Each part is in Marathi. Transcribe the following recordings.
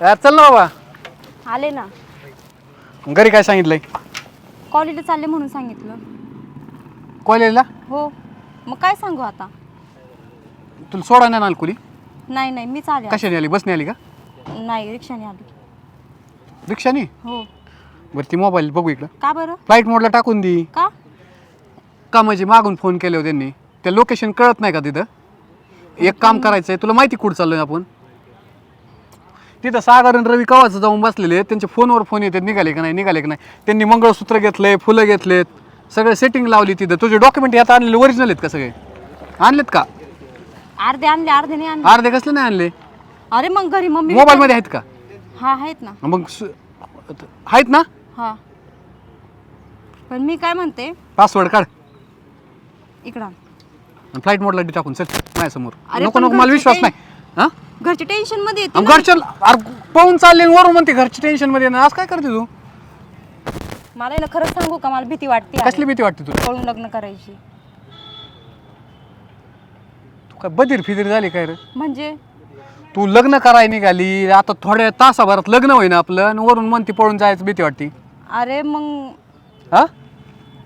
यार चल ना बाबा. आले ना. घरी काय सांगितलंय? कॉलेजला चालले म्हणून सांगितलं. कॉलेजला? हो. मग काय सांगू आता? तुला सोडा नाही आलं कुणी? नाही नाही मीच आले. कशाने आली? बसने आली का? नाही रिक्षाने आली. रिक्षाने? हो. बरं ती मोबाईल बघू इकडं. का बरं? फ्लाईट मोडला टाकून दी. का? का म्हणजे मागून फोन केले हो त्यांनी. त्या लोकेशन कळत नाही का तिथं? एक काम करायचं आहे तुला माहिती कुठं चाललोय आपण? तिथं सागर आणि रवी कवाचं जाऊन बसलेले आहेत. त्यांच्या फोनवर फोन येतात निघाले का नाही निघाले का नाही. त्यांनी मंगळसूत्र घेतलंय फुलं घेतलेत. सगळे सेटिंग लावली तिथं. तुझे डॉक्युमेंट यात आणलेले ओरिजिनल आहेत का सगळे? आणलेत का? अर्धे आणले अर्धे नाही आणले. अर्धे कसले नाही आणले? अरे मग घरी मम्मी मोबाईलमध्ये आहेत का? हा आहेत ना. मग सु- आहेत ना? हा. पण मी काय म्हणते? पासवर्ड काढ. इकडं फ्लाईट मोडला टाकून चल माझ्यासमोर. अरे नको पण नको मला घरचे विश्वास काही- नाही. हा? घरचे टेन्शनमध्ये येते आणि ना. घरच्या अरे पळून चालले आणि वरून म्हणते घरची टेन्शनमध्ये ना आज काय करते तू? मला आहे ना खरंच सांगू का मला भीती वाटते कसली भीती वाटते तुला? पळून लग्न करायची. तू काय बधीर फिदीर झाली काय रे? म्हणजे? तू लग्न करायला निघाली आता थोड्या तासाभरात लग्न होईना आपलं आणि वरून म्हणते पळून जायचं भीती वाटते. अरे मग हा?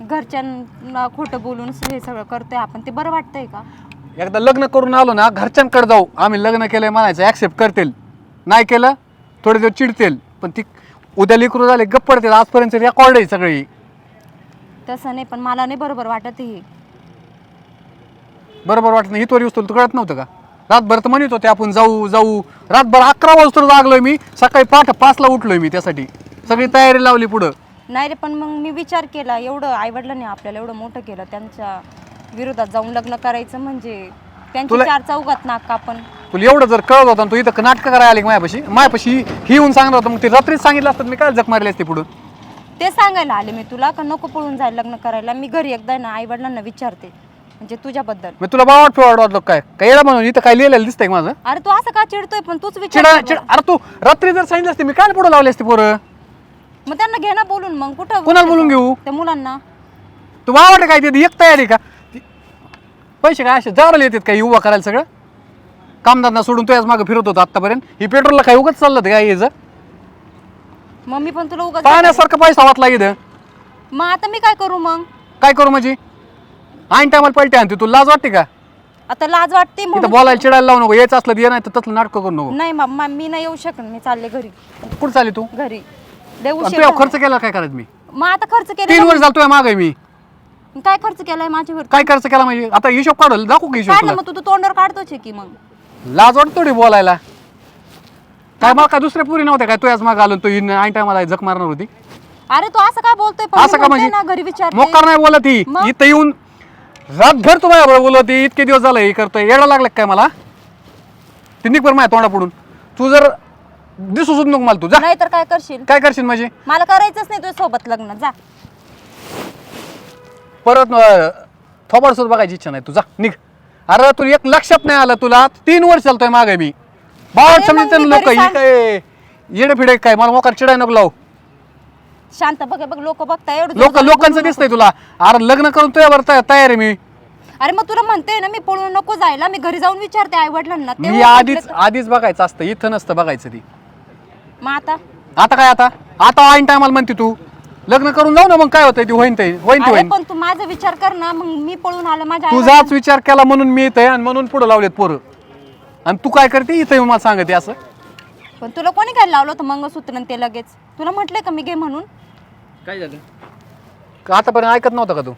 घरच्यांना खोटं बोलून हे सगळं करतोय आपण ते बरं वाटतंय का? एकदा लग्न करून आलो ना घरच्यांकडे जाऊ. आम्ही लग्न केलंय म्हणायचं ऍक्सेप्ट करतील. नाही केलं थोडे दिवस चिडतील. पण ती उद्या लेकरू झाले गप्प पडतील. आजपर्यंत रेकॉर्ड आहे सगळी. तसं नाही पण मला नाही बरोबर वाटत हे. बरोबर वाटत नाही. हितवर येऊस तुला कळत नव्हतं का? रातभर तर म्हणत होते आपण जाऊ जाऊ. रातभर अकरा वाजता जागलोय मी. सकाळी पाठ पाचला उठलोय मी त्यासाठी. सगळी तयारी लावली पुढं. नाही रे पण मग मी विचार केला. एवढं आईवडिलांनी आपल्याला एवढं मोठं केलं. त्यांच्या विरोधात जाऊन लग्न करायचं म्हणजे त्यांची तुला- चार चौघात नाक आपण तुला एवढं जर कळत होतं तू इथं नाटकं करायला आली का माझ्यापाशी माझ्यापाशी ही येऊन सांगणार होतं मग ते रात्रीच सांगितलं असतं मी काय जग मारली असते पुढं? ते सांगायला आले मी तुला का नको पळून जायला लग्न करायला? मी घरी एकदा ना आईवडिलांना विचारते म्हणजे तुझ्याबद्दल. मी तुला बावट फेवाट वाटलं काय? काय येडा म्हणून इथं काय लिहिलेलं दिसतंय का माझं? अरे तू असं का चिडतोय पण तूच विचार चिडा. अरे तू रात्री जर सांगितलं असते मी काय पुढं लावली असते पोरं? मग त्यांना घे ना बोलून मग कुठं कोणाला बोलून घेऊ? त्या मुलांना. तू बावट काय ते एक तयारी का? पैसे काय असे जावले येतात काय उभा करायला सगळं? कामदारांना सोडून तुझ्याच मागं फिरत होतो आतापर्यंत ही पेट्रोलला काय उगत चाललं होतं काय याचं मग मी पण तुला उगाच पाहण्यासारखं पैसा वाटला इथं. मग आता मी काय करू मग? काय करू म्हणजे? आईन टायमाला पलटे आणते तू. लाज वाटते का? आता लाज वाटते इथं म्हणून. बोलायला चिडायला लावू नको. यायचं असलं तर ये नाही तर तसलं नाटकं करू नको. नाही मम्मा मी नाही येऊ शकत. मी चालले घरी. कुठं चालली तू? घरी. आणि तुझ्या झाला. खर्च केला काय करायचं मी? मग आता खर्च तीन केला वर्ष झालं तुझ्या मागे मी. काय खर्च केलाय माझ्यावर? काय खर्च केला म्हणजे? आता हिशोब काढल दाखवू की हिशोब काढलं तुला. मग तू तू तोंडावर काढतोच आहे की मग. लाज वाटत थोडी बोलायला. काय मला काय दुसऱ्या पुरी नव्हत्या काय? तुझ्याच मागे आलो तू आईन टायमाला जग मारणार होती. अरे तू असं काय बोलतोय? पण असं मी का म्हणते म्हणजे? ना घरी विचारते. मोकार नाही बोलत ही. मग? इथं येऊन रातभर तू माझ्या बोलत होती इतके दिवस झालं हे करतोय. येडा लागला का काय मला? ते निघ बरं माझ्या तोंडा पडून तू जर दिसू सुद्धा नको मला तू जा. नाही तर काय करशील? काय करशील म्हणजे? मला करायचंच नाही तुझ्या सोबत लग्न जा. परत थोबाड सुद्धा बघायची इच्छा नाही. तुझा निघ. अरे तू एक लक्षात नाही आलं तुला? तीन वर्ष चालतोय मागे मी. बावट मग समजते लोक ही काय येडे फिडे काय? मला मोकार चिडाय नको लावू. शांत बघ बघ लोक बघताय एवढं लोक लोकांचं. दिसतंय तुला. अरे लग्न करून तुझ्या बरं तयार आहे मी. अरे मग तुला म्हणते ना मी पळून नको जायला. मी घरी जाऊन विचारते आई वडिलांना मी आधीच आधीच बघायचं असतं. इथं नसतं बघायचं ती. मग आता? आता काय आता? आता आईन टायमाला म्हणते तू. लग्न करून जाऊ ना मग काय होतंय ती होईन ते होईन ती अरे होईन. पण तू माझा विचार कर ना मग मी पळून आलं माझ्या तुझाच विचार केला म्हणून मी इथं आहे आणि म्हणून पुढे लावलेत पोरं. आणि तू काय करते इथं येऊन मला सांगते असं. पण तुला कोणी काय लावलं होतं मंगळसूत्र आणि ते लगेच? तुला म्हटलंय का मी घे म्हणून? काय झालं? का आतापर्यंत ऐकत नव्हता का तू?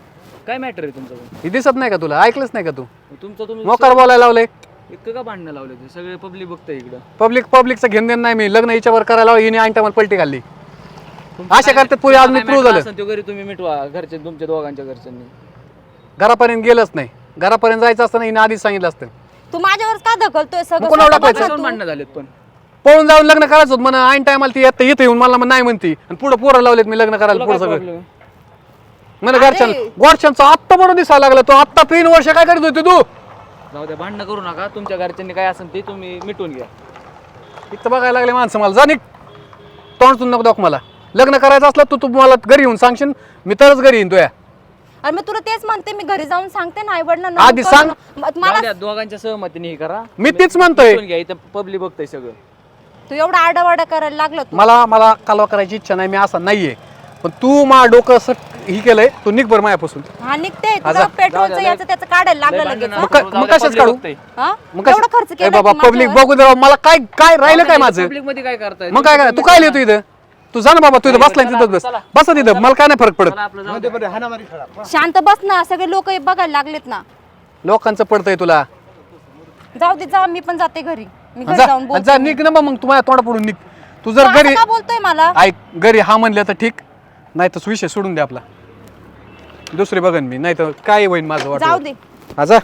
काय मॅटर आहे तुमचं? पण? हे दिसत नाही का तुला? ऐकलंच नाही का तू? तुमचं तुम्ही मोकार बोलायला लावलंय. इतकं का भांडणं लावले ते सगळे पब्लिक बघताय इकडं. पब्लिक पब्लिकचं घेणं देणं नाही मी लग्न हिच्यावर करायला लावलं, हिने आईन टायमाला पलटी घालली. अशा करतात पुढे आज मी प्रूव्ह झालं. तो घरी तुम्ही मिटवा घरचे तुमच्या दोघांच्या घरच्यांनी. घरापर्यंत गेलंच नाही. घरापर्यंत जायचं असतं हिने आधीच सांगितलं असतं. तू माझ्यावरच का ढकलतोय सगळं मग कोणाला स्वतः टाकायचं? बघ कशावर तू. भांडणं झालेत पण. पळून जाऊन लग्न करायचं होतं. म्हणा आईन टायमाला ती येतं इथं येऊन मला नाही म्हणती. आणि पुढे पोरं लावलेत मी लग्न करायला तुला पुढे काय सगळं प्रॉब्लेम म्हणा घरच्यां गोरच्यांचं आत्ता म्हणून दिसायला लागलं. तो आत्ता तीन वर्ष काय करत होती तू? जाऊ द्या भांडणं करू नका. तुमच्या घरच्यांनी काय असेल ते तुम्ही मिटवून घ्या. इथं बघायला लागले माणसं मला. जा निघ. तोंडतून नको दाख मला. लग्न करायचं असलं तर तू मला घरी येऊन सांगशील मी तरच घरी येईन तुया. अरे मग तुला तेच म्हणते मी घरी जाऊन सांगते ना आई वडिलांना आधी सांग. कळलं. मग जाऊ मला द्या दोघांच्या सहमतीने हे करा. मी तीच म्हणतोय. घ्या इथं पब्लिक बघताय सगळं. तू एवढा आडावाडा करायला लागला तू. मला मला कालवा करायची इच्छा नाही मी असा नाहीये. पण तू मा डोकं असं ही केलंय तू निघ बरं मायापासून हा निघते. जा. तुला पेट्रोलचं याचं त्याचं काढायला लागलं लगेच मग कशाच काढू? हा? मग एवढं खर्च ए केला बाबा पब्लिक बघू दे बाबा, मला काय काय राहिलं काय माझं? पब्लिकमध्ये काय करताय? मग काय काय तू काय लिहितो इथं? तू जा ना बाबा तू इथं बसलाय तिथं बस. बसा तिथं मला काय नाही फरक पडत. दे. शांत बस ना सगळे लोक बघायला लागलेत ना. लोकांचं पडतंय तुला. जाऊ दे जा मी पण जाते घरी. मी घरी जा जाऊन बोलते जा निघ ना मग तू माझ्या तोंडा पडून निघ. तू तू जर असं घरी का बोलतोय मला? ऐक घरी हा म्हणलं तर ठीक. नाही तर विषय सोडून दे आपला. दुसरी बघन मी नाही तर काय होईन माझं जाऊ वाटत दे. हा जा.